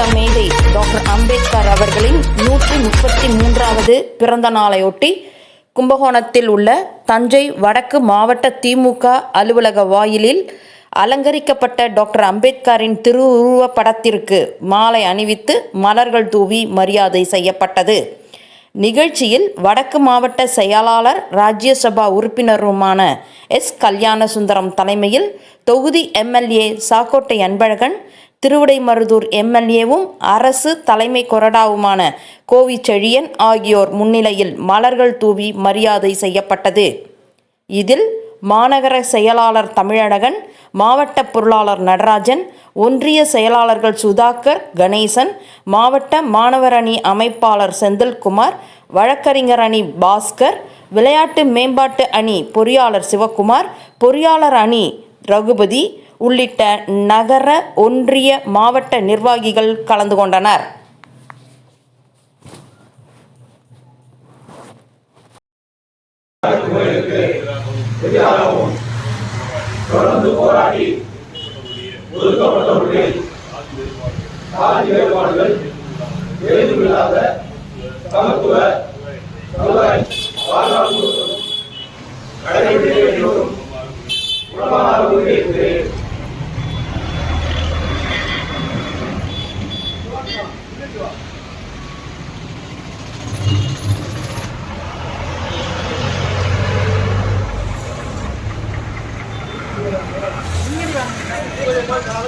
மாநில மேதை டாக்டர் அம்பேத்கர் அவர்களின் நூற்றி முப்பத்தி மூன்றாவது பிறந்த நாளையொட்டி கும்பகோணத்தில் உள்ள தஞ்சை வடக்கு மாவட்ட திமுக அலுவலக வாயிலில் அலங்கரிக்கப்பட்ட டாக்டர் அம்பேத்கரின் திருவுருவப் படத்திற்கு மாலை அணிவித்து மலர்கள் தூவி மரியாதை செய்யப்பட்டது. நிகழ்ச்சியில் வடக்கு மாவட்ட செயலாளர் ராஜ்யசபா உறுப்பினருமான எஸ். கல்யாணசுந்தரம் தலைமையில் தொகுதி எம்எல்ஏ சாக்கோட்டை அன்பழகன் திருவிடைமருதூர் எம்எல்ஏவும் அரசு தலைமை கொறடாவுமான கோவி செழியன் ஆகியோர் முன்னிலையில் மலர்கள் தூவி மரியாதை செய்யப்பட்டது. இதில் மாநகர செயலாளர் தமிழழகன் மாவட்ட பொருளாளர் நடராஜன் ஒன்றிய செயலாளர்கள் சுதாகர் கணேசன் மாவட்ட மாணவர் அணி அமைப்பாளர் செந்தில்குமார் வழக்கறிஞர் அணி பாஸ்கர் விளையாட்டு மேம்பாட்டு அணி பொறியாளர் சிவக்குமார் பொறியாளர் அணி ரகுபதி உள்ளிட்ட நகர ஒன்றிய மாவட்ட நிர்வாகிகள் கலந்து கொண்டனர். தொடர்ந்து போராடி ஒதுக்கப்பட்டவர்களில் சாதி வேறுபாடுகள் ஏதுமில்லாத சமத்துவ சமுதாய வாழ்வாங்கு கடைபிடிக்க வேண்டும் உணவாக 这。你那边？这个人干啥的？